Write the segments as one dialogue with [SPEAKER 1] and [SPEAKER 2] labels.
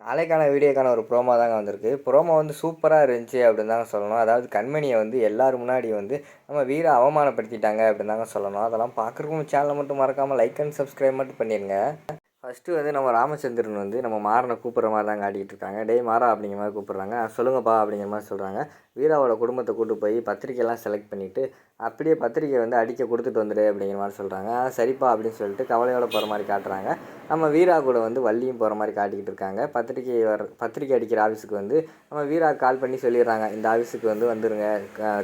[SPEAKER 1] நாளைக்கான வீடியோக்கான ஒரு ப்ரோமோ தாங்க வந்திருக்கு. ப்ரோமோ வந்து சூப்பராக இருந்துச்சு அப்படின்னு தாங்க சொல்லணும். அதாவது கண்மணியை வந்து எல்லாரும் முன்னாடி வந்து நம்ம வீரை அவமானப்படுத்திட்டாங்க அப்படின்னு தாங்க சொல்லணும். அதெல்லாம் பார்க்குறக்கும் சேனலை மட்டும் மறக்காமல் லைக் அண்ட் சப்ஸ்கிரைப் மட்டும் பண்ணிடுங்க ஃபஸ்ட்டு வந்து நம்ம ராமச்சந்திரன் வந்து நம்ம மாறனை கூப்பிட்ற மாதிரி தாங்க ஆடிக்கிட்டு இருக்காங்க. டேய் மாறா அப்படிங்கிற மாதிரி கூப்பிட்றாங்க. சொல்லுங்கப்பா அப்படிங்கிற மாதிரி சொல்கிறாங்க வீராவோட குடும்பத்தை கூட்டு போய் பத்திரிக்கையெல்லாம் செலக்ட் பண்ணிவிட்டு அப்படியே பத்திரிக்கை வந்து அடிக்க கொடுத்துட்டு வந்துடு அப்படிங்கிற மாதிரி சொல்கிறாங்க சரிப்பா அப்படின்னு சொல்லிட்டு கவலையோட போகிற மாதிரி காட்டுறாங்க. நம்ம வீரா கூட வந்து வள்ளியும் போகிற மாதிரி காட்டிக்கிட்டு இருக்காங்க. பத்திரிக்கை வர பத்திரிக்கை அடிக்கிற ஆஃபீஸுக்கு வந்து நம்ம வீரா கால் பண்ணி சொல்லிடுறாங்க. இந்த ஆஃபீஸுக்கு வந்து வந்துடுங்க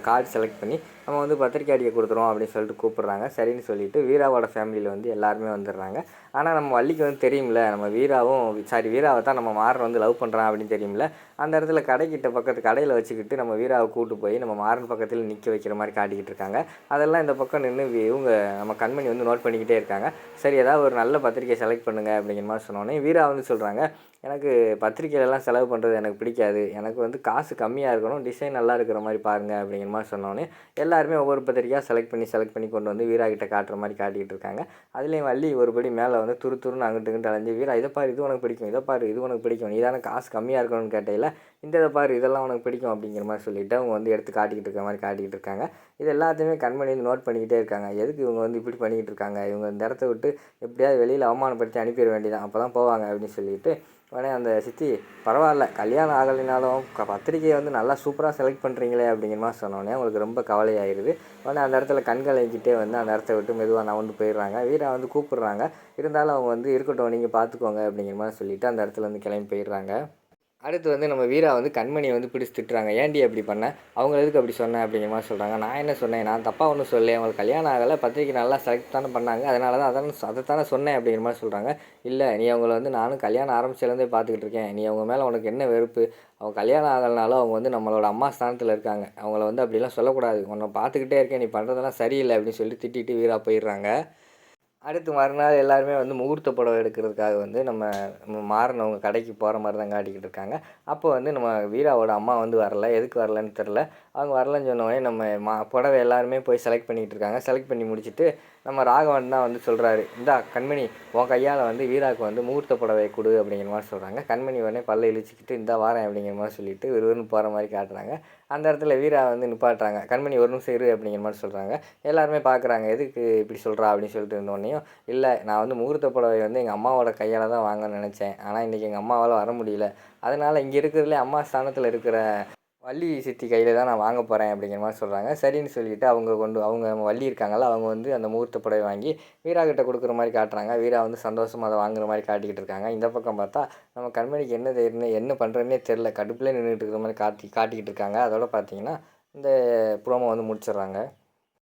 [SPEAKER 1] கார்டு செலக்ட் பண்ணி நம்ம வந்து பத்திரிக்கை அடிக்க கொடுத்துருவோம் அப்படின்னு சொல்லிட்டு கூப்பிட்றாங்க. சரின்னு சொல்லிட்டு வீராவோட ஃபேமிலியில் வந்து எல்லாருமே வந்துடுறாங்க. ஆனால் நம்ம வள்ளிக்கு வந்து தெரியும்ல நம்ம வீராவும் சாரி வீராவை தான் நம்ம மாறன் வந்து லவ் பண்ணுறான் அப்படின்னு தெரியும்ல. அந்த இடத்துல கடைக்கிட்ட பக்கத்து கடையில் வச்சுக்கிட்டு நம்ம வீராவை கூட்டு போய் நம்ம மாறன் பக்கத்தில் நிற்க வைக்கிற மாதிரி காட்டிக்கிட்டு இருக்காங்க. அதெல்லாம் இந்த பக்கம் நின்று இவங்க நம்ம கண்மணி வந்து நோட் பண்ணிக்கிட்டே இருக்காங்க. சரி ஏதாவது ஒரு நல்ல பத்திரிக்கை செலக்ட் பண்ணுங்க அப்படிங்கிற மாதிரி சொன்னோன்னே வீரா வந்து சொல்கிறாங்க எனக்கு பத்திரிக்கையிலலாம் செலவு பண்ணுறது எனக்கு பிடிக்காது. எனக்கு வந்து காசு கம்மியாக இருக்கணும் டிசைன் நல்லா இருக்கிற மாதிரி பாருங்கள் அப்படிங்கிற மாதிரி சொன்னோன்னே எல்லாருமே ஒவ்வொரு பத்திரிக்கையாக செலக்ட் பண்ணி செலக்ட் பண்ணி கொண்டு வந்து வீரா கிட்ட காட்டுற மாதிரி காட்டிக்கிட்டு இருக்காங்க. அதுலேயும் வள்ளி ஒருபடி மேலே வந்து துரு துருன்னு அங்கிட்டு இங்கிட்டு அலைஞ்சு வீரா இதை பாரு இது உனக்கு பிடிக்கும் இதை பாரு இது உனக்கு பிடிக்கும் நீ தானே காசு கம்மியாக இருக்கணும்னு கேட்டையில் இந்த இதை பாரு இதெல்லாம் உனக்கு பிடிக்கும் அப்படிங்கிற மாதிரி சொல்லிவிட்டு அவங்க வந்து எடுத்து காட்டிக்கிட்டு இருக்க மாதிரி காட்டிக்கிட்டு இருக்காங்க. இது எல்லாத்தையுமே கண் வந்து நோட் பண்ணிக்கிட்டே இருக்காங்க. எதுக்கு இவங்க வந்து இப்படி பண்ணிக்கிட்டு இருக்காங்க? இவங்க இந்த இடத்த விட்டு எப்படியாவது வெளியில் அவமானப்படுத்தி அனுப்பிட வேண்டியதான் அப்போ தான் போவாங்க அப்படின்னு சொல்லிட்டு உடனே அந்த சித்தி பரவாயில்ல கல்யாணம் ஆகலைனாலும் பத்திரிக்கையை வந்து நல்லா சூப்பராக செலக்ட் பண்ணுறீங்களே அப்படிங்கிற மாதிரி சொன்னோடனே அவங்களுக்கு ரொம்ப கவலையாயிருது. உடனே அந்த இடத்துல கண்கலங்கிட்டே வந்து அந்த இடத்த விட்டு மெதுவாக நவந்து போயிடுறாங்க. வீரா வந்து கூப்பிடுறாங்க. இருந்தாலும் அவங்க வந்து இருக்கட்டும் நீங்கள் பார்த்துக்கோங்க அப்படிங்கிற மாதிரி சொல்லிவிட்டு அந்த இடத்துல வந்து கிளம்பி போயிடுறாங்க. அடுத்து வந்து நம்ம வீரா வந்து கண்மணியை வந்து பிடிச்சி திட்டுறாங்க. ஏன்டி அப்படி பண்ண? அவங்க எதுக்கு அப்படி சொன்னேன் அப்படிங்கிற மாதிரி சொல்கிறாங்க நான் என்ன சொன்னேன்? நான் தப்பாக ஒன்றும் சொல்லலை அவங்களுக்கு கல்யாணம் ஆகலை. பத்திரிக்கை நல்லா செலக்ட் தானே பண்ணாங்க. அதனால தான் அதான் அதை தானே சொன்னேன் அப்படிங்கிற மாதிரி சொல்கிறாங்க இல்லை நீ அவங்கள வந்து நானும் கல்யாணம் ஆரம்பிச்சிலேருந்தே பார்த்துக்கிட்டு இருக்கேன். நீ அவங்க மேலே உனக்கு என்ன வெறுப்பு? அவங்க கல்யாணம் ஆகலைனாலும் அவங்க வந்து நம்மளோட அம்மா ஸ்தானத்தில் இருக்காங்க. அவங்கள வந்து அப்படிலாம் சொல்லக்கூடாது. உன்னை பார்த்துக்கிட்டே இருக்கேன். நீ பண்ணுறதெல்லாம் சரியில்லை அப்படின்னு சொல்லி திட்டிட்டு வீரா போயிடுறாங்க. அடுத்து மறுநாள் எல்லாருமே வந்து முகூர்த்த புடவை எடுக்கிறதுக்காக வந்து நம்ம மாறினவங்க கடைக்கு போகிற மாதிரி தான் காட்டிக்கிட்டு இருக்காங்க. அப்போ வந்து நம்ம வீராவோட அம்மா வந்து வரல. எதுக்கு வரலன்னு தெரில அவங்க வரலன்னு சொன்னோடனே நம்ம மா புடவை எல்லாருமே போய் செலக்ட் பண்ணிகிட்டு இருக்காங்க. செலக்ட் பண்ணி முடிச்சுட்டு நம்ம ராகவன் தான் வந்து சொல்கிறாரு இந்தா கண்மணி உன் கையால் வந்து வீராவுக்கு வந்து முகூர்த்த புடவை கொடு அப்படிங்கிற மாதிரி சொல்கிறாங்க கண்மணி உடனே பல்ல இழிச்சிக்கிட்டு இந்த வாரம் அப்படிங்கிற மாதிரி சொல்லிட்டு விறுவிறுன்னு போகிற மாதிரி காட்டுறாங்க. அந்த இடத்துல வீரா வந்து நிப்பாட்டுறாங்க. கண்மணி ஒரு நிமிஷம் இரு அப்படிங்கிற மாதிரி சொல்கிறாங்க எல்லாருமே பார்க்குறாங்க எதுக்கு இப்படி சொல்கிறா அப்படின்னு சொல்லிட்டு இருந்தோடனையும் இல்லை நான் வந்து முகூர்த்த புடவை வந்து எங்கள் அம்மாவோட கையால் தான் வாங்கணும்னு நினச்சேன். ஆனால் இன்றைக்கி எங்கள் அம்மாவால் வர முடியல. அதனால் இங்கே இருக்கிறதுலே அம்மா ஸ்தானத்தில் இருக்கிற வள்ளி சித்தி கையில் தான் நான் வாங்க போகிறேன் அப்படிங்கிற மாதிரி சொல்கிறாங்க சரின்னு சொல்லிவிட்டு அவங்க கொண்டு அவங்க வள்ளி இருக்காங்கல்ல அவங்க வந்து அந்த முகூர்த்த புடவை வாங்கி வீரா கிட்ட கொடுக்குற மாதிரி காட்டுறாங்க. வீரா வந்து சந்தோஷமாக அதை வாங்குற மாதிரி காட்டிக்கிட்டு இருக்காங்க. இந்த பக்கம் பார்த்தா நம்ம கண்மணிக்கு என்ன தெரியுன்னு என்ன பண்ணுறதுனே தெரில கடுப்புலேயே நின்றுட்டு இருக்கிற மாதிரி காட்டி காட்டிக்கிட்டு இருக்காங்க. அதோட பார்த்தீங்கன்னா இந்த ப்ரோமோ வந்து முடிச்சிடுறாங்க.